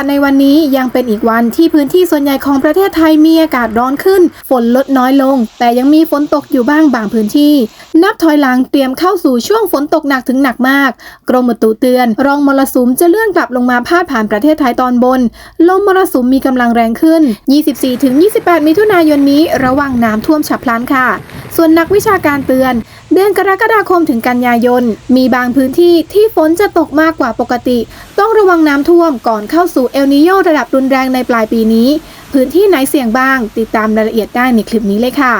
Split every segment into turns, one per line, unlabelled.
ศในวันนี้ยังเป็นอีกวันที่พื้นที่ส่วนใหญ่ของประเทศไทยมีอากาศร้อนขึ้น ฝนลดน้อยลง แต่ยังมีฝนตกอยู่บ้างบางพื้นที่ นับถอยหลังเตรียมเข้าสู่ช่วงฝนตกหนักถึงหนักมาก กรมอุตุเตือน รองมรสุมจะเลื่อนกลับลงมาพาดผ่านประเทศไทยตอนบน ลมมรสุมมีกำลังแรงขึ้น 24-28 มิถุนายนนี้ ระวังน้ำท่วมฉับพลันค่ะ ส่วนนักวิชาการเตือน เดือนกรกฎาคมถึงกันยายน มีบางพื้นที่ที่ฝนจะตกมากกว่าปกติ ต้องระวังน้ำท่วมก่อนเข้าสู่เอลนิโยระดับรุนแรงในปลายปีนี้ พื้นที่ไหนเสี่ยงบ้าง ติดตามรายละเอียดได้ในคลิปนี้เลยค่ะ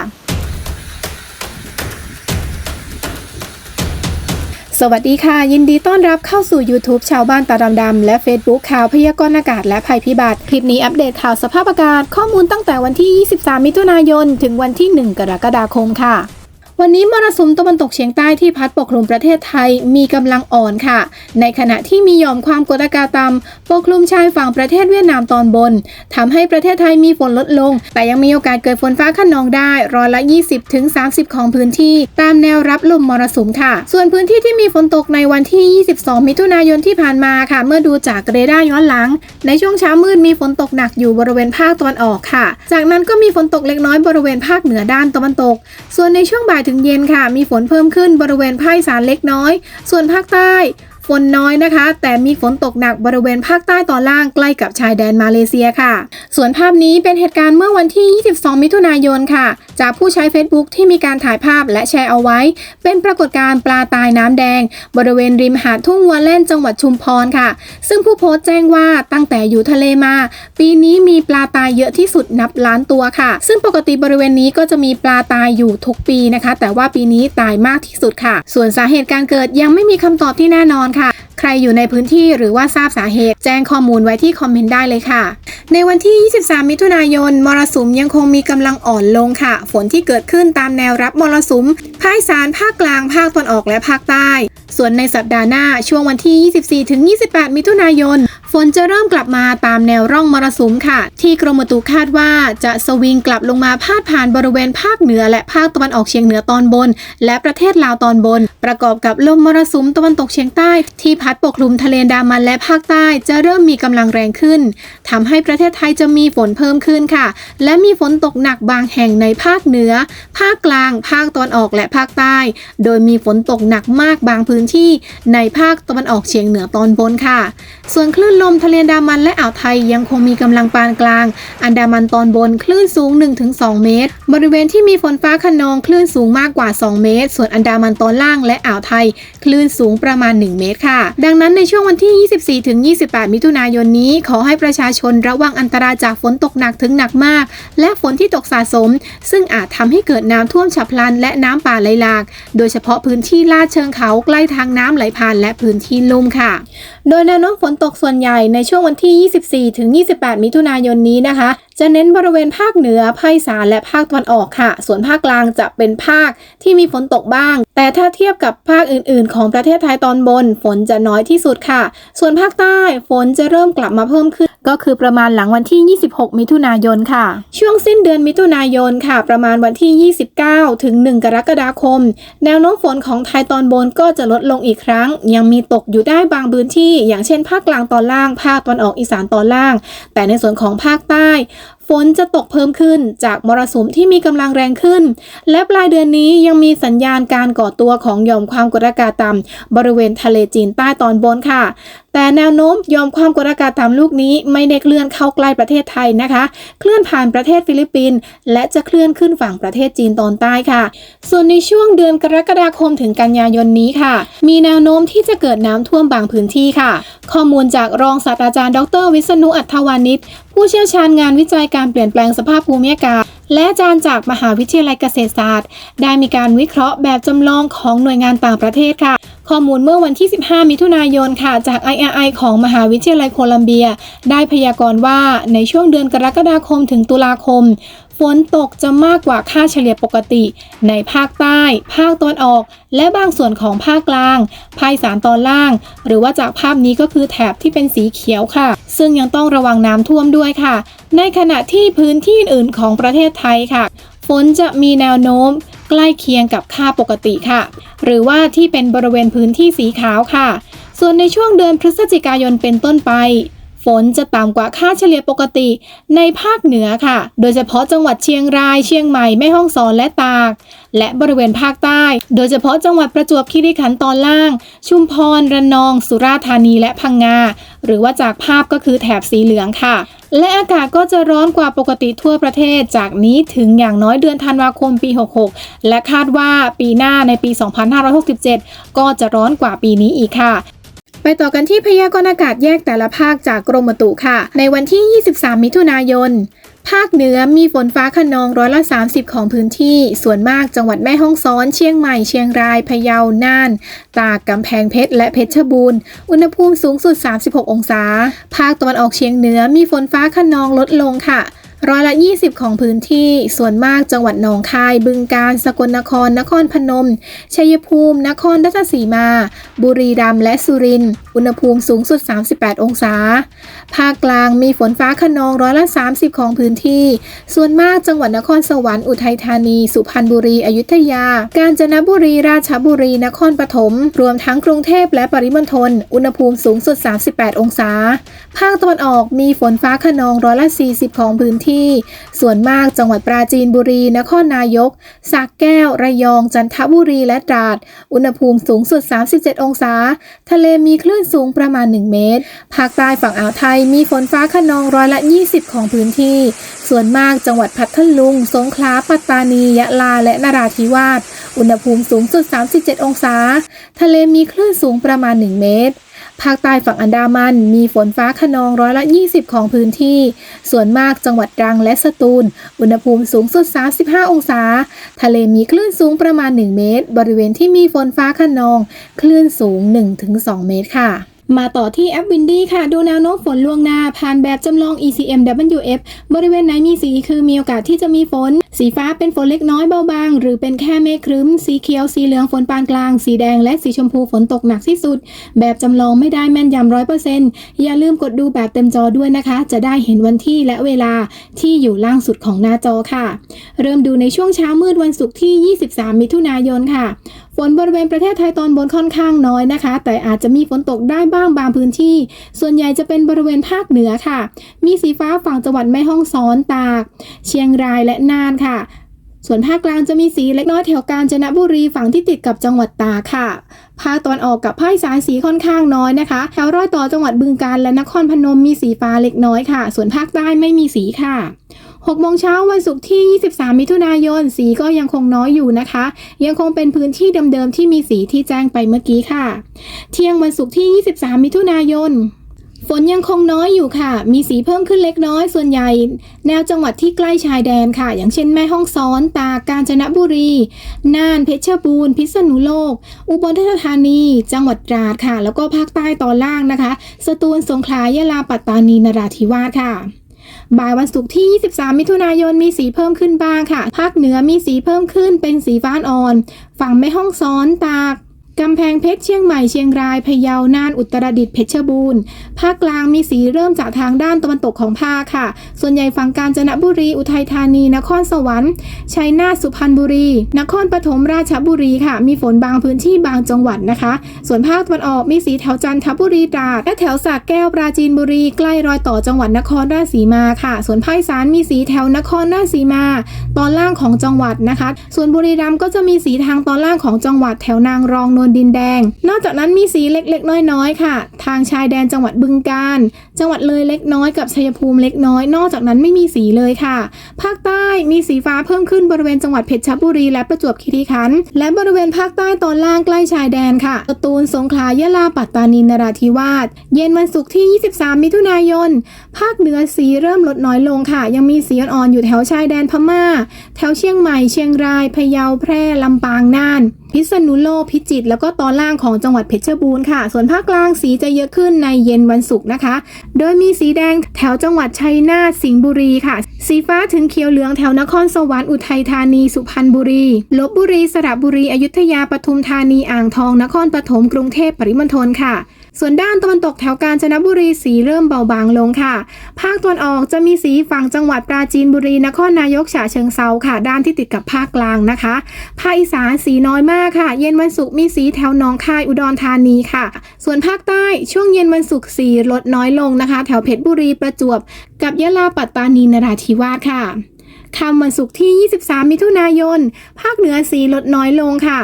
สวัสดีค่ะ ยินดีต้อนรับเข้าสู่ YouTube ชาวบ้านตาดำๆและ Facebook ข่าวพยากรณ์อากาศและภัยพิบัติ คลิปนี้อัปเดตข่าวสภาพอากาศข้อมูลตั้งแต่วันที่ 23 มิถุนายน ถึงวันที่ 1 กรกฎาคมค่ะ วันนี้มรสุมตะวันตกเฉียงใต้ที่พัดปกคลุมประเทศไทยมีกำลังอ่อนค่ะ ในขณะที่มีหย่อมความกดอากาศต่ำปกคลุมชายฝั่งประเทศเวียดนามตอนบนทำให้ประเทศไทยมีฝนลดลง แต่ยังมีโอกาสเกิดฝนฟ้าขนองได้ร้อยละ 20-30 ของพื้นที่ ตามแนวรับลมมรสุมค่ะ ส่วนพื้นที่ที่มีฝนตกในวันที่ 22 มิถุนายนที่ผ่านมาค่ะ เมื่อดูจากเรดาร์ย้อนหลัง ในช่วงเช้ามืดมีฝนตกหนักอยู่บริเวณภาคตะวันออกค่ะ จากนั้นก็มีฝนตกเล็กน้อยบริเวณภาคเหนือด้านตะวันตก ส่วนในช่วงบ่ายถึงเย็นค่ะ มีฝนเพิ่มขึ้นบริเวณภาคอีสานเล็กน้อย ส่วนภาคใต้ นน้อยนะคะ แต่มีฝนตกหนักบริเวณภาคใต้ตอนล่างใกล้กับชายแดนมาเลเซียค่ะ ส่วนภาพนี้เป็นเหตุการณ์เมื่อวันที่ 22 มิถุนายนค่ะ จากผู้ใช้ Facebook ที่มีการถ่ายภาพและแชร์เอาไว้ เป็นปรากฏการณ์ปลาตายน้ำแดง บริเวณริมหาดทุ่งวัวเล่นจังหวัดชุมพรค่ะ ซึ่งผู้โพสต์แจ้งว่าตั้งแต่อยู่ทะเลมา ปีนี้มีปลาตายเยอะที่สุดนับล้านตัวค่ะ ซึ่งปกติบริเวณนี้ก็จะมีปลาตายอยู่ทุกปีนะคะ แต่ว่าปีนี้ตายมากที่สุดค่ะ ส่วนสาเหตุการเกิดยังไม่มีคำตอบที่แน่นอนค่ะใครอยู่ในพื้นที่หรือว่าทราบสาเหตุ แจ้งข้อมูลไว้ที่คอมเมนต์ได้เลยค่ะ ในวันที่ 23 มิถุนายน มรสุมยังคงมีกำลังอ่อนลงค่ะ ฝนที่เกิดขึ้นตามแนวรับมรสุมภาคอีสานภาคกลางภาคตะวันออกและภาคใต้ ส่วนในสัปดาห์หน้าช่วงวันที่ 24ถึง28 มิถุนายน ฝนจะเริ่มกลับมาตามแนวร่องมรสุมค่ะ ที่กรมอุตุคาดว่าจะสวิงกลับลงมาพาดผ่านบริเวณภาคเหนือ และภาคตะวันออกเฉียงเหนือตอนบน และประเทศลาวตอนบน ประกอบกับลมมรสุมตะวันตกเฉียงใต้ ที่พัดปกคลุมทะเลดามันและภาคใต้จะเริ่มมีกำลังแรงขึ้นทำให้ประเทศไทยจะมีฝนเพิ่มขึ้นค่ะ และมีฝนตกหนักบางแห่งในภาคเหนือ ภาคกลาง ภาคตะวันออกและภาคใต้ โดยมีฝนตกหนักมากบางพื้นที่ในภาคตะวันออกเฉียงเหนือตอนบนค่ะ ส่วนคลื่นลมทะเลอันดามันและอ่าวไทยยังคงมีกำลังปานกลาง อันดามันตอนบนคลื่นสูง 1-2 เมตร บริเวณที่มีฝนฟ้าคะนองคลื่นสูงมากกว่า 2 เมตร ส่วนอันดามันตอนล่างและอ่าวไทย คลื่นสูงประมาณ 1 เมตรค่ะ ดังนั้นในช่วงวันที่ 24-28 มิถุนายนนี้ ขอให้ประชาชนระวังอันตรายจากฝนตกหนักถึงหนักมาก และฝนที่ตกสะสม ซึ่งอาจทำให้เกิดน้ำท่วมฉับพลัน และน้ำป่าไหลหลาก โดยเฉพาะพื้นที่ลาดเชิงเขาใกล้ทางน้ำไหลผ่านและพื้นที่ลุ่มค่ะโดยแนวโน้มฝนตกส่วนใหญ่ในช่วงวันที่ 24 ถึง 28 มิถุนายนนี้นะคะ จะเน้นบริเวณภาคเหนือ ภาคอีสาน และภาคตะวันออกค่ะ ส่วนภาคกลางจะเป็นภาคที่มีฝนตกบ้าง แต่ถ้าเทียบกับภาคอื่น ๆ ของประเทศไทยตอนบน ฝนจะน้อยที่สุดค่ะ ส่วนภาคใต้ฝนจะเริ่มกลับมาเพิ่มขึ้น ก็คือประมาณหลังวันที่ 26 มิถุนายนค่ะ ช่วงสิ้นเดือนมิถุนายนค่ะ ประมาณวันที่ 29 ถึง 1 กรกฎาคม แนวโน้มฝนของไทยตอนบนก็จะลดลงอีกครั้ง ยังมีตกอยู่ได้บางพื้นที่อย่างเช่นภาคกลางตอนล่าง ภาคตอนออกอีสานตอนล่าง แต่ในส่วนของภาคใต้ฝนจะตกเพิ่มขึ้นจากมรสุมที่มีกำลังแรงขึ้น และปลายเดือนนี้ยังมีสัญญาณการก่อตัวของหย่อมความกดอากาศต่ำบริเวณทะเลจีนใต้ตอนบนค่ะ แต่แนวโน้มยอมความกดอากาศต่ำลูกนี้ไม่ได้เคลื่อนเข้าใกล้ประเทศไทยนะคะ เคลื่อนผ่านประเทศฟิลิปปินส์และจะเคลื่อนขึ้นฝั่งประเทศจีนตอนใต้ค่ะ ส่วนในช่วงเดือนกรกฎาคมถึงกันยายนนี้ค่ะ มีแนวโน้มที่จะเกิดน้ำท่วมบางพื้นที่ค่ะ ข้อมูลจากรองศาสตราจารย์ ดร วิษณุอัฏฐวานิชผู้เชี่ยวชาญงานวิจัยการเปลี่ยนแปลงสภาพภูมิอากาศ และอาจารย์จากมหาวิทยาลัยเกษตรศาสตร์ ได้มีการวิเคราะห์แบบจำลองของหน่วยงานต่างประเทศค่ะ ข้อมูลเมื่อวันที่ 15 มิถุนายนค่ะ จาก IRI ของมหาวิทยาลัยโคลัมเบีย ได้พยากรณ์ว่าในช่วงเดือนกรกฎาคมถึงตุลาคมฝนตกจะมากกว่าค่าเฉลี่ยปกติ ในภาคใต้ ภาคตะวันออก และบางส่วนของภาคกลาง ภาคสานตอนล่าง หรือว่าจากภาพนี้ก็คือแถบที่เป็นสีเขียวค่ะ ซึ่งยังต้องระวังน้ำท่วมด้วยค่ะ ในขณะที่พื้นที่อื่นของประเทศไทยค่ะ ฝนจะมีแนวโน้มใกล้เคียงกับค่าปกติค่ะ หรือว่าที่เป็นบริเวณพื้นที่สีขาวค่ะ ส่วนในช่วงเดือนพฤศจิกายนเป็นต้นไป ฝนจะต่ำกว่าค่าเฉลี่ยปกติในภาคเหนือค่ะ โดยเฉพาะจังหวัดเชียงราย เชียงใหม่ แม่ฮ่องสอนและตาก และบริเวณภาคใต้ โดยเฉพาะจังหวัดประจวบคีรีขันธ์ตอนล่าง ชุมพร ระนอง สุราษฎร์ธานีและพังงา หรือว่าจากภาพก็คือแถบสีเหลืองค่ะ และอากาศก็จะร้อนกว่าปกติทั่วประเทศ จากนี้ถึงอย่างน้อยเดือนธันวาคมปี 66 และคาดว่าปีหน้าในปี 2567 ก็จะร้อนกว่าปีนี้อีกค่ะ ไปต่อกันที่พยากรณ์อากาศแยกแต่ละภาคจากกรมอุตุค่ะ ในวันที่ 23 มิถุนายน ภาคเหนือมีฝนฟ้าขนองร้อยละ 30 ของพื้นที่ ส่วนมากจังหวัดแม่ฮ่องสอน เชียงใหม่ เชียงราย พะเยา น่าน ตาก กำแพงเพชร และเพชรบูรณ์ อุณหภูมิสูงสุด 36 องศา ภาคตะวันออกเฉียงเหนือมีฝนฟ้าขนองลดลงค่ะ ร้อยละ 20 ของพื้นที่ส่วนมากจังหวัดหนองคาย บึงกาฬสกลนคร นครพนม ชัยภูมิ นครราชสีมา บุรีรัมย์และสุรินทร์อุณหภูมิสูงสุด 38 องศา ภาคกลางมีฝนฟ้าขนองร้อยละ 30 ของพื้นที่ ส่วนมากจังหวัดนครสวรรค์อุทัยธานี สุพรรณบุรี อยุธยา กาญจนบุรี ราชบุรี นครปฐม รวมทั้งกรุงเทพและปริมณฑล อุณหภูมิสูงสุด 38 องศา ภาคตะวันออกมีฝนฟ้าขนองร้อยละ 40 ของพื้นที่ส่วนมากจังหวัดปราจีนบุรี นครนายกสระแก้ว ระยอง จันทบุรี และตราด อุณหภูมิสูงสุด 37 องศา ทะเลมีคลื่นสูงประมาณ 1 เมตร ภาคใต้ฝั่งอ่าวไทยมีฝนฟ้าขนองร้อยละ 20 ของพื้นที่ ส่วนมากจังหวัดพัทลุง สงขลา ปัตตานี ยะลา และนราธิวาส อุณหภูมิสูงสุด 37 องศา ทะเลมีคลื่นสูงประมาณ 1 เมตร ภาคใต้ฝั่งอันดามันมีฝนฟ้าขนองร้อยละ 20 ของพื้นที่ ส่วนมากจังหวัดตรังและสตูล อุณหภูมิสูงสุด 35 องศา ทะเลมีคลื่นสูงประมาณ 1 เมตร บริเวณที่มีฝนฟ้าขนอง คลื่นสูง 1-2 เมตรค่ะ มาต่อที่แอปวินดี้ค่ะ ดูแนวโน้มฝนล่วงหน้า ผ่านแบบจำลอง ECM WF บริเวณไหนมีสีคือมีโอกาสที่จะมีฝน สีฟ้าเป็นฝนเล็กน้อยเบาบาง หรือเป็นแค่เมฆครึ้ม สีเขียว สีเหลืองฝนปานกลาง สีแดงและสีชมพูฝนตกหนักที่สุด แบบจำลองไม่ได้แม่นยำร้อยเปอร์เซ็นต์อย่าลืมกดดูแบบเต็มจอด้วยนะคะ จะได้เห็นวันที่และเวลาที่อยู่ล่างสุดของหน้าจอค่ะ เริ่มดูในช่วงเช้ามืดวันศุกร์ที่ 23 มิถุนายนค่ะ ฝนบริเวณประเทศไทยตอนบนค่อนข้างน้อยนะคะ แต่อาจจะมีฝนตกได้บ้างบางพื้นที่ ส่วนใหญ่จะเป็นบริเวณภาคเหนือค่ะ มีสีฟ้าฝั่งจังหวัดแม่ฮ่องสอนตาก เชียงรายและน่านค่ะส่วนภาคกลางจะมีสีเล็กน้อยแถวกาญจนบุรีฝั่งที่ติดกับจังหวัดตาค่ะ ภาคตอนออกกับภาคสานสีค่อนข้างน้อยนะคะ แถวรอยต่อจังหวัดบึงกาฬและนครพนมมีสีฟ้าเล็กน้อยค่ะ ส่วนภาคใต้ไม่มีสีค่ะ 6โมงเช้าวันศุกร์ที่ 23 มิถุนายน สีก็ยังคงน้อยอยู่นะคะ ยังคงเป็นพื้นที่เดิมๆที่มีสีที่แจ้งไปเมื่อกี้ค่ะ เที่ยงวันศุกร์ที่ 23 มิถุนายนฝนยังคงน้อยอยู่ค่ะ มีสีเพิ่มขึ้นเล็กน้อย ส่วนใหญ่ แนวจังหวัดที่ใกล้ชายแดนค่ะ อย่างเช่นแม่ฮ่องสอน ตาก กาญจนบุรี น่าน เพชรบูรณ์ พิษณุโลก อุบลราชธานี จังหวัดตราดค่ะ แล้วก็ภาคใต้ตอนล่างนะคะ สตูล สงขลา ยะลา ปัตตานี นราธิวาสค่ะ บ่ายวันศุกร์ที่ 23 มิถุนายนมีสีเพิ่มขึ้นบ้างค่ะ ภาคเหนือมีสีเพิ่มขึ้นเป็นสีฟ้าอ่อน ฝั่งแม่ฮ่องสอนตาก กำแพงเพชรเชียงใหม่เชียงรายพะเยาน่านอุตรดิตถ์เพชรบูรณ์ภาคกลางมีสีเริ่มจากทางด้านตะวันตกของภาคค่ะ ส่วนใหญ่ฝั่งกาญจนบุรีอุทัยธานี นครสวรรค์ชัยนาทสุพรรณบุรี นครปฐมราชบุรีค่ะ มีฝนบางพื้นที่บางจังหวัดนะคะ ส่วนภาคตะวันออกมีสีแถวจันทบุรีตราดและแถวสระแก้วปราจีนบุรีใกล้รอยต่อจังหวัดนครราชสีมาค่ะ ส่วนภาคอีสานมีสีแถวนครราชสีมา ตอนล่างของจังหวัดนะคะ ส่วนบุรีรัมย์ก็จะมีสีทางตอนล่างของจังหวัดแถวนางรองนวลดินแดง นอกจากนั้นมีสีเล็กๆ น้อยๆ ค่ะ ทางชายแดนจังหวัดบึงกาฬจังหวัดเลยเล็กน้อยกับชัยภูมิเล็กน้อย นอกจากนั้นไม่มีสีเลยค่ะ ภาคใต้มีสีฟ้าเพิ่มขึ้นบริเวณจังหวัดเพชรบุรีและประจวบคีรีขันธ์และบริเวณภาคใต้ตอนล่างใกล้ชายแดนค่ะสตูลสงขลายะลาปัตตานีนราธิวาสเย็นวันศุกร์ที่ 23 มิถุนายน ภาคเหนือสีเริ่มลดน้อยลงค่ะ ยังมีสีอ่อนๆอยู่แถวชายแดนพม่า แถวเชียงใหม่เชียงรายพะเยาแพร่ลำปางน่าน พิษณุโลกพิจิตรแล้วก็ตอนล่างของจังหวัดเพชรบูรณ์ค่ะ ส่วนภาคกลางสีจะเยอะขึ้นในเย็นวันศุกร์นะคะ โดยมีสีแดงแถวจังหวัดชัยนาทสิงห์บุรีค่ะ สีฟ้าถึงเขียวเหลืองแถวนครสวรรค์อุทัยธานีสุพรรณบุรีลบบุรีสระบุรีอยุธยาปทุมธานีอ่างทอง นครปฐมกรุงเทพปริมณฑลค่ะ ส่วนด้านตะวันตกแถวกาญจนบุรีสีเริ่มเบาบางลงค่ะ ภาคตะวันออกจะมีสีฝั่งจังหวัดปราจีนบุรีนครนายกฉะเชิงเซาค่ะ ด้านที่ติดกับภาคกลางนะคะ ภาคอีสานสีน้อยมากค่ะ เย็นวันศุกร์มีสีแถวหนองคายอุดรธานีค่ะ ส่วนภาคใต้ช่วงเย็นวันศุกร์สีลดน้อยลงนะคะ แถวเพชรบุรีประจวบ กับยะลาปัตตานีนราธิวาสค่ะค่ำวันศุกร์ที่ 23 มิถุนายน ภาคเหนือสีลดน้อยลงค่ะ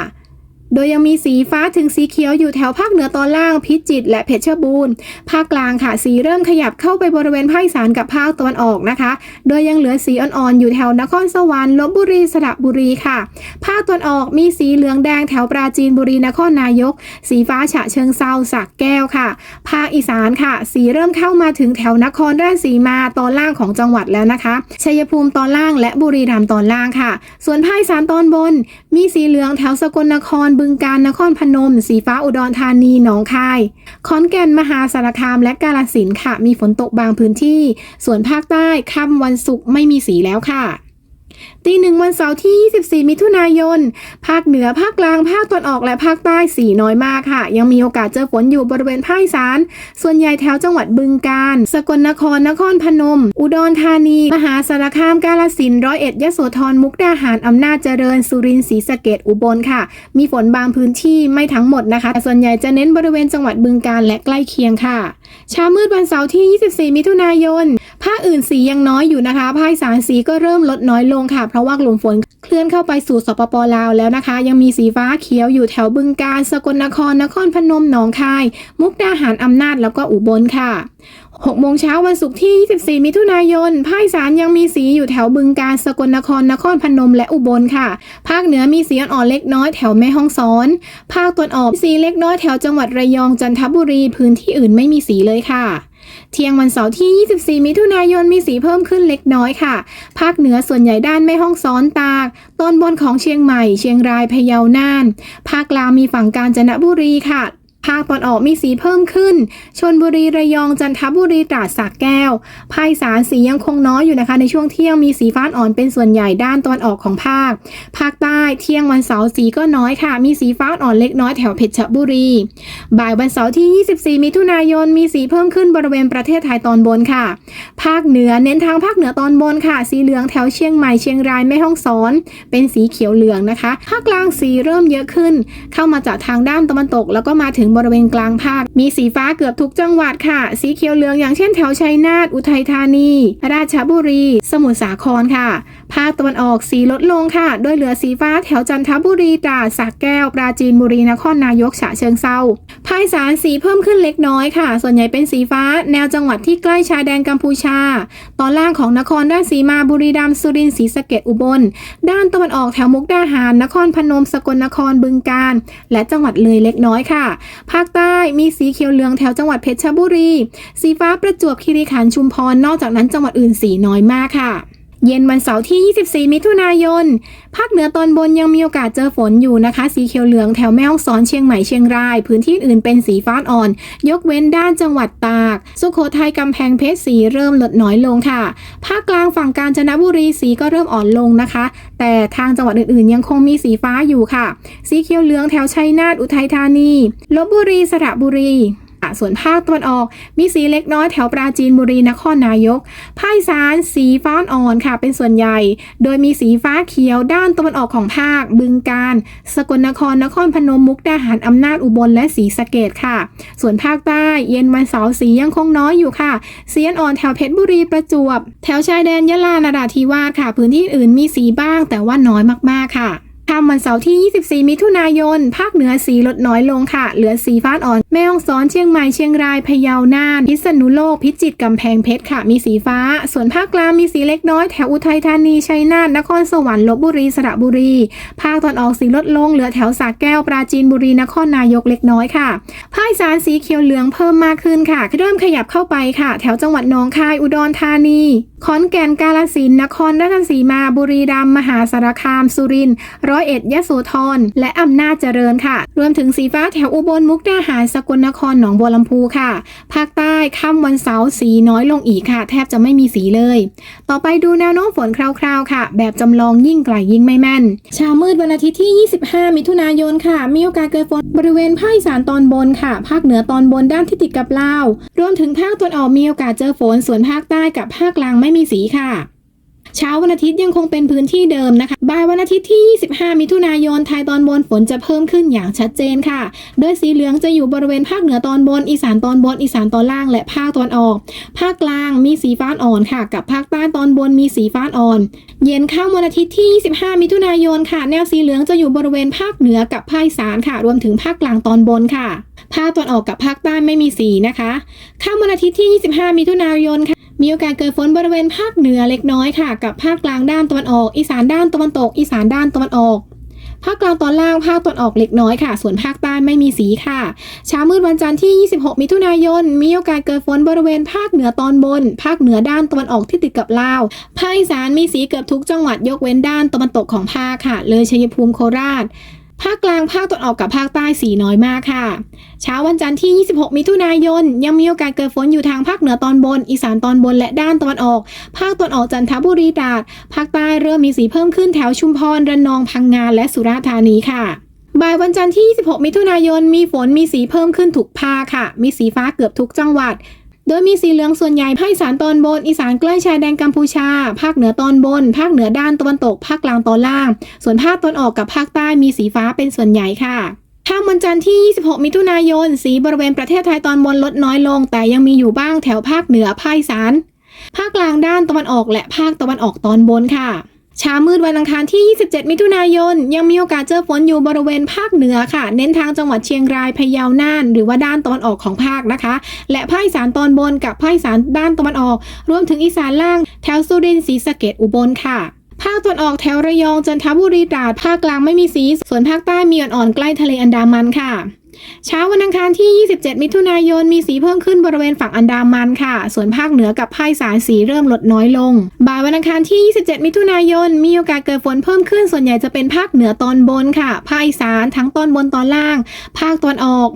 โดยยังมีสีฟ้าถึงสีเขียวอยู่แถวภาคเหนือตอนล่างพิจิตรและเพชรบูรณ์ ภาคกลางค่ะ สีเริ่มขยับเข้าไปบริเวณภาคอีสานกับภาคตะวันออกนะคะ โดยยังเหลือสีอ่อนๆอยู่แถวนครสวรรค์ลบบุรีสระบุรีค่ะ ภาคตะวันออกมีสีเหลืองแดงแถวปราจีนบุรีนครนายก สีฟ้าฉะเชิงเซาสักแก้วค่ะ ภาคอีสานค่ะ สีเริ่มเข้ามาถึงแถวนครราชสีมาตอนล่างของจังหวัดแล้วนะคะชัยภูมิตอนล่างและบุรีรัมย์ตอนล่างค่ะ ส่วนภาคอีสานตอนบน มีสีเหลืองแถวสกลนครบึงกาฬนครพนม สีฟ้าอุดรธานีหนองคายขอนแก่นมหาสารคามและกาฬสินค่ะ มีฝนตกบางพื้นที่ ส่วนภาคใต้ค่ำวันศุกร์ไม่มีสีแล้วค่ะ ตีหนึ่งวันเสาร์ที่ 24 มิถุนายน ภาคเหนือ ภาคกลาง ภาคตะวันออก และภาคใต้สีน้อยมากค่ะ ยังมีโอกาสเจอฝนอยู่บริเวณภาคอีสาน ส่วนใหญ่แถวจังหวัดบึงกาฬ สกลนคร นครพนม อุดรธานี มหาสารคาม กาฬสินธุ์ ร้อยเอ็ด ยโสธร มุกดาหาร อำนาจเจริญ สุรินทร์ ศรีสะเกดอุบลค่ะ มีฝนบางพื้นที่ไม่ทั้งหมดนะคะ แต่ส่วนใหญ่จะเน้นบริเวณจังหวัดบึงกาฬและใกล้เคียงค่ะ เช้ามืดวันเสาร์ที่ 24 มิถุนายน ภาคอื่นสียังน้อยอยู่นะคะ ภาคสานสีก็เริ่มลดน้อยลงค่ะ เพราะว่ากลุ่มฝนเคลื่อนเข้าไปสู่สปปลาวแล้วนะคะ ยังมีสีฟ้าเขียวอยู่แถวบึงกาฬสกลนครนครพนมหนองคาย มุกดาหารอำนาจแล้วก็อุบลค่ะ6โมงเช้าวันศุกร์ที่ 24 มิถุนายน ภาคอีสานยังมีสีอยู่แถวบึงกาฬสกลนคร นครพนม และอุบลค่ะ ภาคเหนือมีสีอ่อนเล็กน้อยแถวแม่ฮ่องสอน ภาคตะวันออกสีเล็กน้อยแถวจังหวัดระยอง จันทบุรี พื้นที่อื่นไม่มีสีเลยค่ะ เที่ยงวันเสาร์ที่ 24 มิถุนายนมีสีเพิ่มขึ้นเล็กน้อยค่ะ ภาคเหนือส่วนใหญ่ด้านแม่ฮ่องซ้อนตาก ตอนบนของเชียงใหม่ เชียงราย พะเยา น่าน ภาคกลางมีฝั่งกาญจนบุรีค่ะ ภาคตอนออกมีสีเพิ่มขึ้น ชนบุรีระยองจันทบุรีตราดสระแก้ว ภาคสารสียังคงน้อยอยู่นะคะ ในช่วงเที่ยงมีสีฟ้าอ่อนเป็นส่วนใหญ่ด้านตอนออกของภาค ภาคใต้เที่ยงวันเสาร์สีก็น้อยค่ะ มีสีฟ้าอ่อนเล็กน้อยแถวเพชรบุรี บ่ายวันเสาร์ที่ 24 มิถุนายนมีสีเพิ่มขึ้นบริเวณประเทศไทยตอนบนค่ะ ภาคเหนือเน้นทางภาคเหนือตอนบนค่ะ สีเหลืองแถวเชียงใหม่เชียงรายแม่ฮ่องสอน เป็นสีเขียวเหลืองนะคะ ภาคกลางสีเริ่มเยอะขึ้น เข้ามาจากทางด้านตะวันตก แล้วก็มาถึงบริเวณกลางภาค มีสีฟ้าเกือบทุกจังหวัดค่ะ สีเขียวเหลืองอย่างเช่นแถวชัยนาทอุทัยธานี ราชบุรี สมุทรสาครค่ะ ภาคตะวันออกสีลดลงค่ะ โดยเหลือสีฟ้าแถวจันทบุรีตราดสระแก้ว ปราจีนบุรีนครนายกฉะเชิงเซาภาคสานสีเพิ่มขึ้นเล็กน้อยค่ะ ส่วนใหญ่เป็นสีฟ้า แนวจังหวัดที่ใกล้ชายแดนกัมพูชา ตอนล่างของนครราชสีมาบุรีรัมย์สุรินทร์ศรีสะเกดอุบล ด้านตะวันออกแถวมุกดาหารนครพนมสกลนครบึงกาฬและจังหวัดเลยเล็กน้อยค่ะ ภาคใต้มีสีเขียวเหลืองแถวจังหวัดเพชรบุรี สีฟ้าประจวบคีรีขันธ์ชุมพรนอกจากนั้นจังหวัดอื่นสีน้อยมากค่ะ เย็นวันเสาร์ที่ 24 มิถุนายน ภาคเหนือตอนบนยังมีโอกาสเจอฝนอยู่นะคะ สีเขียวเหลืองแถวแม่ฮ่องสอนเชียงใหม่เชียงราย พื้นที่อื่นเป็นสีฟ้าอ่อน ยกเว้นด้านจังหวัดตาก สุโขทัยกำแพงเพชรสีเริ่มลดน้อยลงค่ะ ภาคกลางฝั่งกาญจนบุรีสีก็เริ่มอ่อนลงนะคะ แต่ทางจังหวัดอื่นๆ ยังคงมีสีฟ้าอยู่ค่ะ สีเขียวเหลืองแถวชัยนาทอุทัยธานี ลบบุรีสระบุรี ส่วนภาคตะวันออก มีสีเล็กน้อยแถวปราจีนบุรีนครนายก ภาคอีสานสีฟ้าอ่อนค่ะ เป็นส่วนใหญ่ โดยมีสีฟ้าเขียวด้านตะวันออกของภาค บึงกาฬสกลนครนครพนมมุกดาหารอำนาจอุบลและศรีสะเกดค่ะ ส่วนภาคใต้เย็นวันเสาร์สียังคงน้อยอยู่ค่ะสีอ่อนแถวเพชรบุรีประจวบ แถวชายแดนยะลานราธิวาสค่ะ พื้นที่อื่นมีสีบ้างแต่ว่าน้อยมากๆค่ะ ค่ำวันเสาร์ที่ 24 มิถุนายน ภาคเหนือสีลดน้อยลงค่ะ เหลือสีฟ้าอ่อน แม่ฮ่องสอน เชียงใหม่ เชียงราย พะเยา น่าน พิษณุโลก พิจิตร กำแพงเพชรค่ะ มีสีฟ้า ส่วนภาคกลางมีสีเล็กน้อย แถวอุทัยธานี ชัยนาท นครสวรรค์ ลบบุรี สระบุรี ภาคตอนออกสีลดลง เหลือแถวสระแก้ว ปราจีนบุรี นครนายก เล็กน้อยค่ะ ภาคอีสานสีเขียวเหลืองเพิ่มมากขึ้นค่ะ เริ่มขยับเข้าไปค่ะ แถวจังหวัดหนองคาย อุดรธานี ขอนแก่น กาฬสินธุ์ นครราชสีมา บุรีรัมย์ มหาสารคาม สุรินทร์ร้อยเอ็ดยโสธรและอำนาจเจริญค่ะ รวมถึงสีฟ้าแถวอุบลมุกดาหารสกลนครหนองบัวลำพูค่ะ ภาคใต้ค่ำวันเสาร์สีน้อยลงอีกค่ะ แทบจะไม่มีสีเลย ต่อไปดูแนวโน้มฝนคร่าวๆค่ะ แบบจำลองยิ่งไกลยิ่งไม่แม่นเช้ามืดวันอาทิตย์ที่ 25 มิถุนายนค่ะ มีโอกาสเกิดฝนบริเวณภาคอีสานตอนบนค่ะ ภาคเหนือตอนบนด้านที่ติดกับลาว รวมถึงภาคตะวันออกมีโอกาสเจอฝน ส่วนภาคใต้กับภาคกลางไม่มีสีค่ะ เช้าวันอาทิตย์ยังคงเป็นพื้นที่เดิมนะคะ บ่ายวันอาทิตย์ที่ 25 มิถุนายน ไทยตอนบนฝนจะเพิ่มขึ้นอย่างชัดเจนค่ะ โดยสีเหลืองจะอยู่บริเวณภาคเหนือตอนบน อีสานตอนบน อีสานตอนล่าง และภาคตอนออก ภาคกลางมีสีฟ้าอ่อนค่ะ กับภาคใต้ตอนบนมีสีฟ้าอ่อน เย็นค่ำวันอาทิตย์ที่ 25 มิถุนายนค่ะ แนวสีเหลืองจะอยู่บริเวณภาคเหนือกับภาคอีสานค่ะ รวมถึงภาคกลางตอนบนค่ะ ภาคตอนออกกับภาคใต้ไม่มีสีนะคะค่ำวันอาทิตย์ที่ 25 มิถุนายนค่ะ มีโอกาสเกิดฝนบริเวณภาคเหนือเล็กน้อยค่ะ กับภาคกลางด้านตะวันออก อีสานด้านตะวันตก อีสานด้านตะวันออกภาคกลางตอนล่างภาคตะวันออกเล็กน้อยค่ะ ส่วนภาคใต้ไม่มีสีค่ะเช้ามืดวันจันทร์ที่ 26 มิถุนายน มีโอกาสเกิดฝนบริเวณภาคเหนือตอนบน ภาคเหนือด้านตะวันออกที่ติดกับลาว ภาคอีสานมีสีเกือบทุกจังหวัดยกเว้นด้านตะวันตกของภาคค่ะ เลยชัยภูมิโคราช ภาคกลางภาคตะวันออกกับภาคใต้สีน้อยมากค่ะ เช้าวันจันทร์ที่ 26 มิถุนายน ยังมีโอกาสเกิดฝนอยู่ทางภาคเหนือตอนบน อีสานตอนบนและด้านตะวันออก ภาคตะวันออกจันทบุรีตราดภาคใต้เริ่มมีสีเพิ่มขึ้นแถวชุมพรระนองพังงาและสุราษฎร์ธานีค่ะบ่ายวันจันทร์ที่ 26 มิถุนายน มีฝนมีสีเพิ่มขึ้นทุกภาคค่ะ มีสีฟ้าเกือบทุกจังหวัด โดยมีสีเหลืองส่วนใหญ่ภาคอีสานตอนบน อีสานใกล้ชายแดนกัมพูชา ภาคเหนือตอนบน ภาคเหนือด้านตะวันตก ภาคกลางตอนล่าง ส่วนภาคตอนออกกับภาคใต้มีสีฟ้าเป็นส่วนใหญ่ค่ะค่ำวันจันทร์ที่ 26 มิถุนายน สีบริเวณประเทศไทยตอนบนลดน้อยลง แต่ยังมีอยู่บ้างแถวภาคเหนือภาคอีสาน ภาคกลางด้านตะวันออกและภาคตะวันออกตอนบนค่ะ เช้ามืดวันอังคารที่ 27 มิถุนายน ยังมีโอกาสเจอฝนอยู่บริเวณภาคเหนือค่ะ เน้นทางจังหวัดเชียงรายพะเยาน่าน หรือว่าด้านตะวันออกของภาคนะคะ และภาคอีสานตอนบนกับภาคอีสานด้านตะวันออก รวมถึงอีสานล่าง แถวสุรินทร์ศรีสะเกดอุบลค่ะภาคตะวันออกแถวระยองจันทบุรีตราดภาคกลางไม่มีสี ส่วนภาคใต้มีอ่อนๆใกล้ทะเลอันดามันค่ะ เช้าวันอังคารที่ 27 มิถุนายน มีสีเพิ่มขึ้นบริเวณฝั่งอันดามันค่ะ ส่วนภาคเหนือกับภาคอีสานสีเริ่มลดน้อยลง บ่ายวันอังคารที่ 27 มิถุนายน มีโอกาสเกิดฝนเพิ่มขึ้น ส่วนใหญ่จะเป็นภาคเหนือตอนบนค่ะ ภาคอีสานทั้งตอนบนตอนล่าง ภาคตอนออก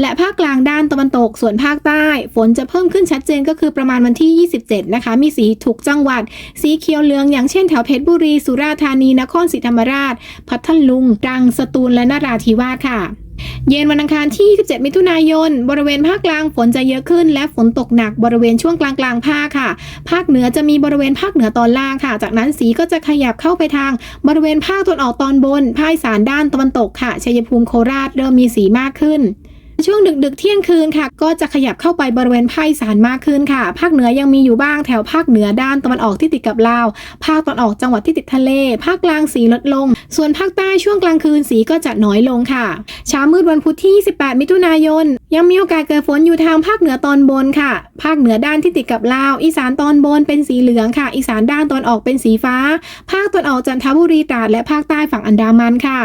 และภาคกลางด้านตะวันตก ส่วนภาคใต้ ฝนจะเพิ่มขึ้นชัดเจนก็คือประมาณวันที่ 27 นะคะ มีสีถูกจังหวัด สีเขียวเหลืองอย่างเช่นแถวเพชรบุรี สุราษฎร์ธานี นครศรีธรรมราช พัทลุงตรังสตูลและนราธิวาสค่ะ เย็นวันอังคารที่ 27 มิถุนายน บริเวณภาคกลางฝนจะเยอะขึ้น และฝนตกหนักบริเวณช่วงกลางกลางภาคค่ะ ภาคเหนือจะมีบริเวณภาคเหนือตอนล่างค่ะ จากนั้นสีก็จะขยับเข้าไปทาง บริเวณภาคตะวันออกตอนบน ภาคอีสานด้านตะวันตกค่ะ ชัยภูมิโคราชเริ่มมีสีมากขึ้นช่วงดึกๆเที่ยงคืนค่ะ ก็จะขยับเข้าไปบริเวณภาคอีสานมากขึ้นค่ะ ภาคเหนือยังมีอยู่บ้างแถวภาคเหนือด้านตะวันออกที่ติดกับลาว ภาคตอนออกจังหวัดที่ติดทะเล ภาคกลางสีลดลง ส่วนภาคใต้ช่วงกลางคืนสีก็จะน้อยลงค่ะ เช้ามืดวันพุธที่ 28 มิถุนายน ยังมีโอกาสเกิดฝนอยู่ทางภาคเหนือตอนบนค่ะ ภาคเหนือด้านที่ติดกับลาว อีสานตอนบนเป็นสีเหลืองค่ะ อีสานด้านตอนออกเป็นสีฟ้า ภาคตอนออกจันทบุรีตราดและภาคใต้ฝั่งอันดามันค่ะ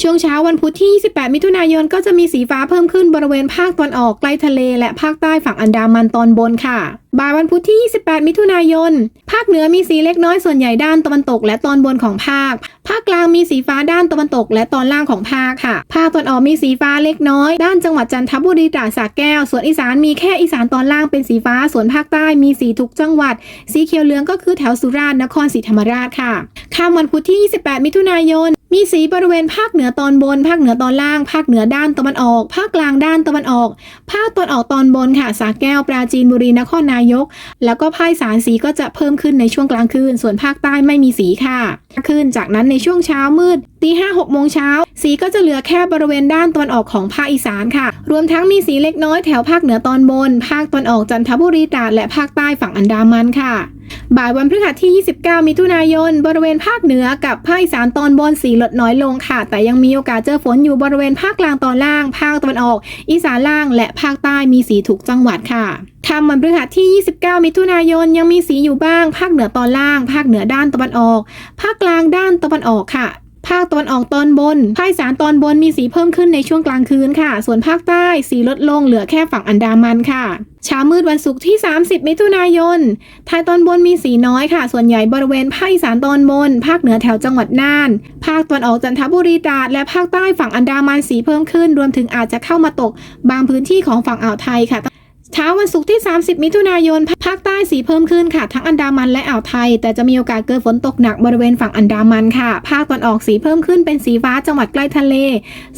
ช่วงเช้าวันพุธที่ 28 มิถุนายนก็จะมีสีฟ้าเพิ่มขึ้นบริเวณภาคตอนออกใกล้ทะเล และภาคใต้ฝั่งอันดามันตอนบนค่ะ บ่ายวันพุธที่ 28 มิถุนายน ภาคเหนือมีสีเล็กน้อยส่วนใหญ่ด้านตะวันตกและตอนบนของภาค ภาคกลางมีสีฟ้าด้านตะวันตกและตอนล่างของภาคค่ะ ภาคตอนออกมีสีฟ้าเล็กน้อย ด้านจังหวัดจันทบุรีตราสระแก้ว ส่วนอีสานมีแค่อีสานตอนล่างเป็นสีฟ้า ส่วนภาคใต้มีสีทุกจังหวัด สีเขียวเหลืองก็คือแถวสุราษฎร์นครศรีธรรมราชค่ะ ค่ำวันพุธที่ 28 มิถุนายน มีสีบริเวณภาคเหนือตอนบน ภาคเหนือตอนล่าง ภาคเหนือด้านตะวันออก ภาคกลางด้านตะวันออก ภาคตอนออกตอนบนค่ะสระแก้ว ปราจีนบุรี นครนายก แล้วก็ภาคอีสานสีก็จะเพิ่มขึ้นในช่วงกลางคืน ส่วนภาคใต้ไม่มีสีค่ะ ขึ้นจากนั้นในช่วงเช้ามืดตีห้าหกโมงเช้า สีก็จะเหลือแค่บริเวณด้านตะวันออกของภาคอีสานค่ะ รวมทั้งมีสีเล็กน้อยแถวภาคเหนือตอนบน ภาคตอนออกจันทบุรีตราดและภาคใต้ฝั่งอันดามันค่ะ บ่ายวันพฤหัสที่ 29 มิถุนายน บริเวณภาคเหนือกับภาคอีสานตอนบนสีลดน้อยลงค่ะ แต่ยังมีโอกาสเจอฝนอยู่บริเวณภาคกลางตอนล่าง ภาคตะวันออก อีสานล่าง และภาคใต้มีสีถูกจังหวัดค่ะทำวันพฤหัสที่ 29 มิถุนายนยังมีสีอยู่บ้าง ภาคเหนือตอนล่าง ภาคเหนือด้านตะวันออก ภาคกลางด้านตะวันออกค่ะ ภาคตะวันออกตอนบน ภาคอีสานตอนบนมีสีเพิ่มขึ้นในช่วงกลางคืนค่ะ ส่วนภาคใต้สีลดลงเหลือแค่ฝั่งอันดามันค่ะเช้ามืดวันศุกร์ที่ 30 มิถุนายน ไทยตอนบนมีสีน้อยค่ะ ส่วนใหญ่บริเวณภาคอีสานตอนบน ภาคเหนือแถวจังหวัดน่าน ภาคตะวันออกจันทบุรีตราดและภาคใต้ฝั่งอันดามันสีเพิ่มขึ้น รวมถึงอาจจะเข้ามาตก บางพื้นที่ของฝั่งอ่าวไทยค่ะ เช้าวันศุกร์ที่ 30 มิถุนายน ภาคใต้สีเพิ่มขึ้นค่ะ ทั้งอันดามันและอ่าวไทย แต่จะมีโอกาสเกิดฝนตกหนักบริเวณฝั่งอันดามันค่ะ ภาคตอนออกสีเพิ่มขึ้นเป็นสีฟ้าจังหวัดใกล้ทะเล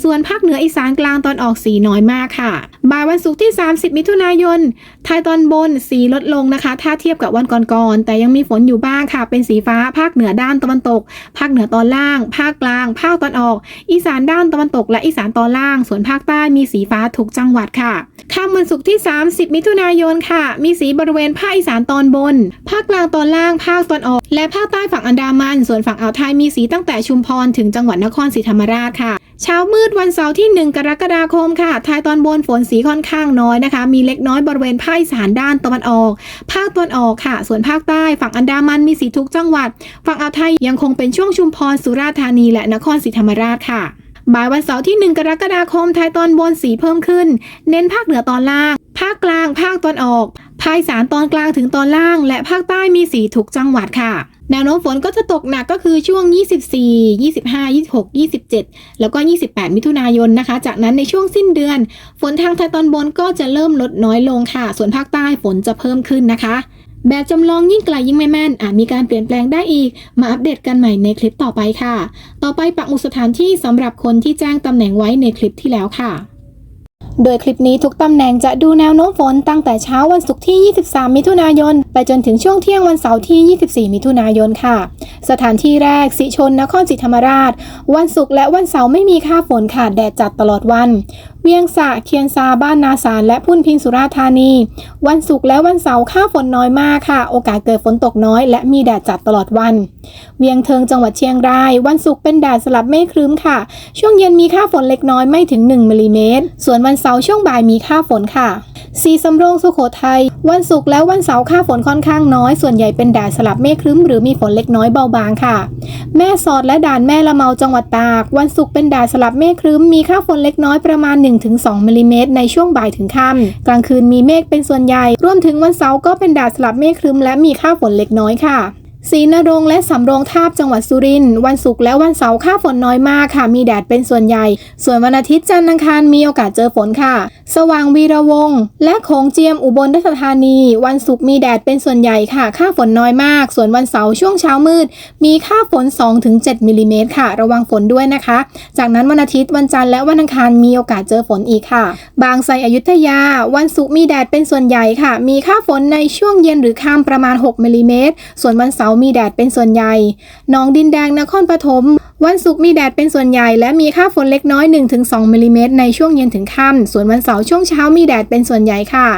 ส่วนภาคเหนืออีสานกลางตอนออกสีน้อยมากค่ะบ่ายวันศุกร์ที่ 30 มิถุนายน ไทยตอนบนสีลดลงนะคะ ถ้าเทียบกับวันก่อนๆ แต่ยังมีฝนอยู่บ้างค่ะ เป็นสีฟ้า ภาคเหนือด้านตะวันตก ภาคเหนือตอนล่าง ภาคกลาง ภาคตอนออก อีสานด้านตะวันตก และอีสานตอนล่าง ส่วนภาคใต้มีสีฟ้าทุกจังหวัดค่ะค่ำวันศุกร์ที่ 30มิถุนายนค่ะ มีสีบริเวณภาคอีสานตอนบน ภาคกลางตอนล่าง ภาคตอนออก และภาคใต้ฝั่งอันดามัน ส่วนฝั่งอ่าวไทยมีสีตั้งแต่ชุมพรถึงจังหวัดนครศรีธรรมราชค่ะเช้ามืดวันเสาร์ที่ 1 กรกฎาคมค่ะไทยตอนบนฝนสีค่อนข้างน้อยนะคะ มีเล็กน้อยบริเวณภาคอีสานด้านตะวันออก ภาคตะวันออกค่ะ ส่วนภาคใต้ฝั่งอันดามันมีสีทุกจังหวัด ฝั่งอ่าวไทยยังคงเป็นช่วงชุมพรสุราษฎร์ธานีและนครศรีธรรมราชค่ะ บ่ายวันเสาร์ที่ 1 กรกฎาคมไทยตอนบนสีเพิ่มขึ้น เน้นภาคเหนือตอนล่าง ภาคกลาง ภาคตอนออกภาคสานตอนกลางถึงตอนล่าง และภาคใต้มีสีทุกจังหวัดค่ะแนวโน้มฝนก็จะตกหนักก็คือช่วง 24 25 26 27 แล้วก็ 28 มิถุนายนนะคะ จากนั้นในช่วงสิ้นเดือน ฝนทางไทยตอนบนก็จะเริ่มลดน้อยลงค่ะ ส่วนภาคใต้ฝนจะเพิ่มขึ้นนะคะ แบบจำลองยิ่งไกลยิ่งไม่แม่นอาจมีการเปลี่ยนแปลงได้อีก มาอัปเดตกันใหม่ในคลิปต่อไปค่ะ ต่อไปปักหมุดสถานที่สำหรับคนที่แจ้งตำแหน่งไว้ในคลิปที่แล้วค่ะ โดยคลิปนี้ทุกตำแหน่งจะดูแนวโน้มฝนตั้งแต่เช้าวันศุกร์ที่ 23 มิถุนายน ไปจนถึงช่วงเที่ยงวันเสาร์ที่ 24 มิถุนายนค่ะ สถานที่แรกสิชนนครศรีธรรมราช วันศุกร์และวันเสาร์ไม่มีค่าฝนค่ะแดดจัดตลอดวัน เวียงสะเคียนซาบ้านนาสารและพุ่นพินสุราธานี วันศุกร์และวันเสาร์ค่าฝนน้อยมากค่ะ โอกาสเกิดฝนตกน้อย และมีแดดจัดตลอดวัน เวียงเทิงจังหวัดเชียงราย วันศุกร์เป็นแดดสลับเมฆครึ้มค่ะ ช่วงเย็นมีค่าฝนเล็กน้อยไม่ถึง 1มิลลิเมตรส่วนวันเสาร์ช่วงบ่ายมีค่าฝนค่ะ สีสำโรงสุโขทัยวันศุกร์และวันเสาร์ค่าฝนค่อนข้างน้อย ส่วนใหญ่เป็นแดดสลับเมฆครึ้มหรือมีฝนเล็กน้อยเบาบางค่ะ แม่สอดและด่านแม่ละเมาจังหวัดตาก วันศุกร์เป็นแดดสลับเมฆครึ้มมีค่าฝนเล็กน้อยประมาณ 1-2มิลลิเมตรในช่วงบ่ายถึงค่ำกลางคืนมีเมฆเป็นส่วนใหญ่ รวมถึงวันเสาร์ก็เป็นแดดสลับเมฆครึ้มและมีค่าฝนเล็กน้อยค่ะ ศรีนรงและสำโรงทาบจังหวัดสุรินทร์วันศุกร์และวันเสาร์ค่าฝนน้อยมากค่ะ มีแดดเป็นส่วนใหญ่ ส่วนวันอาทิตย์จันทร์อังคารมีโอกาสเจอฝนค่ะ สว่างวีระวง และโขงเจียมอุบลราชธานี วันศุกร์มีแดดเป็นส่วนใหญ่ค่ะ ค่าฝนน้อยมาก ส่วนวันเสาร์ช่วงเช้ามืด มีค่าฝน 2-7มิลลิเมตรค่ะ ระวังฝนด้วยนะคะ จากนั้นวันอาทิตย์วันจันทร์และวันอังคารมีโอกาสเจอฝนอีกค่ะ บางไทรอยุธยา วันศุกร์มีแดดเป็นส่วนใหญ่ค่ะ มีค่าฝนในช่วงเย็นหรือค่ำประมาณ 6มิลลิเมตรส่วนวันเสาร์มีแดดเป็นส่วนใหญ่หนองดินแดงนครปฐม วันศุกร์มีแดดเป็นส่วนใหญ่ และมีค่าฝนเล็กน้อย 1-2มิลลิเมตรในช่วงเย็นถึงค่ำส่วนวันเสาร์ช่วงเช้ามีแดดเป็นส่วนใหญ่ค่ะ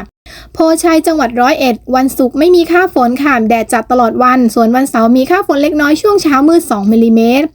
โพชัยจังหวัดร้อยเอ็ด วันศุกร์ไม่มีค่าฝนค่ะ แดดจัดตลอดวัน ส่วนวันเสาร์มีค่าฝนเล็กน้อยช่วงเช้ามืด 2มิลลิเมตร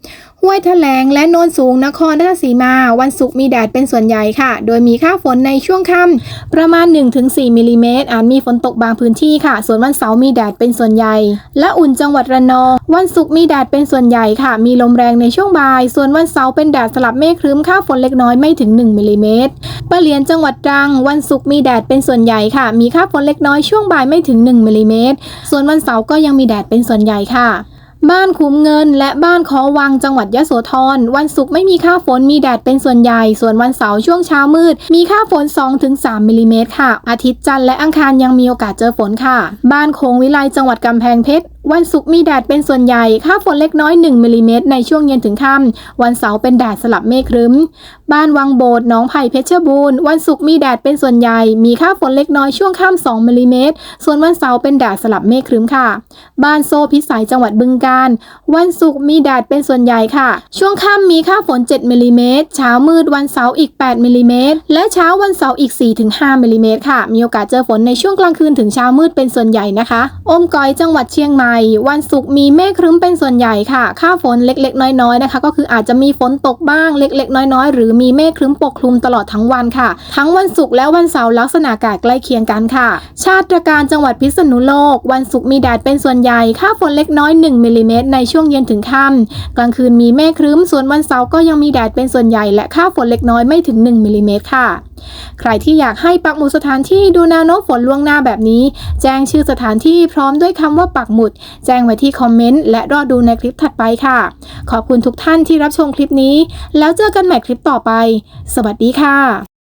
ห้วยแถลงและโนนสูงนครราชสีมา วันศุกร์มีแดดเป็นส่วนใหญ่ค่ะ โดยมีค่าฝนในช่วงค่ำประมาณ 1-4มิลลิเมตรอาจมีฝนตกบางพื้นที่ค่ะ ส่วนวันเสาร์มีแดดเป็นส่วนใหญ่ และอุ่นจังหวัดระนอง วันศุกร์มีแดดเป็นส่วนใหญ่ค่ะ มีลมแรงในช่วงบ่าย ส่วนวันเสาร์เป็นแดดสลับเมฆครึ้มค่าฝนเล็กน้อยไม่ถึง1มิลลิเมตรปะเหลียนจังหวัดตรัง วันศุกร์มีแดดเป็นส่วนใหญ่ค่ะ มีค่าฝนเล็กน้อยช่วงบ่ายไม่ถึง1มิลลิเมตรส่วนวันเสาร์ก็ยังมีแดดเป็นส่วนใหญ่ค่ะ บ้านคุ้มเงินและบ้านคอวังจังหวัดยะโสธร วันศุกร์ไม่มีค่าฝนมีแดดเป็นส่วนใหญ่ ส่วนวันเสาร์ช่วงเช้ามืด มีค่าฝน 2-3มิลลิเมตรค่ะ อาทิตย์จันทร์และอังคารยังมีโอกาสเจอฝนค่ะ บ้านโคงวิไลจังหวัดกำแพงเพชรวันศุกร์มีแดดเป็นส่วนใหญ่ ค่าฝนเล็กน้อย 1มิลลิเมตรในช่วงเย็นถึงค่ำ วันเสาร์เป็นแดดสลับเมฆครึ้ม บ้านวังโบดหนองไผ่เพชรบูรณ์วันศุกร์มีแดดเป็นส่วนใหญ่ มีค่าฝนเล็กน้อยช่วงค่ำ2มิลลิเมตร ส่วนวันเสาร์เป็นแดดสลับเมฆครึ้มค่ะ บ้านโซพิสัยจังหวัดบึงกาฬวันศุกร์มีแดดเป็นส่วนใหญ่ค่ะ ช่วงค่ำมีค่าฝน 7มิลลิเมตรเช้ามืดวันเสาร์อีก 8มิลลิเมตรและเช้าวันเสาร์อีก 4-5มิลลิเมตรค่ะ มีโอกาสเจอฝนในช่วงกลางคืนถึงเช้ามืดเป็นส่วนใหญ่นะคะ อมก๋อยจังหวัดเชียงใหม่ วันศุกร์มีเมฆครึ้มเป็นส่วนใหญ่ค่ะ ค่าฝนเล็กๆ น้อยๆนะคะ ก็คืออาจจะมีฝนตกบ้างเล็ก ๆ น้อยๆ หรือมีเมฆครึ้มปกคลุมตลอดทั้งวันค่ะ ทั้งวันศุกร์และวันเสาร์ลักษณะอากาศใกล้เคียงกันค่ะ ชาติตรการจังหวัดพิษณุโลก วันศุกร์มีแดดเป็นส่วนใหญ่ ค่าฝนเล็กน้อย 1มิลลิเมตรในช่วงเย็นถึงค่ำกลางคืนมีเมฆครึ้ม ส่วนวันเสาร์ก็ยังมีแดดเป็นส่วนใหญ่ และค่าฝนเล็กน้อยไม่ถึง 1มิลลิเมตรค่ะใครที่อยากให้ปักหมุดสถานที่ดูแนวโน้มฝนล่วงหน้าแบบนี้ แจ้งชื่อสถานที่พร้อมด้วยคำว่าปักหมุด แจ้งไว้ที่คอมเมนต์และรอดูในคลิปถัดไปค่ะ ขอบคุณทุกท่านที่รับชมคลิปนี้ แล้วเจอกันใหม่คลิปต่อไป สวัสดีค่ะ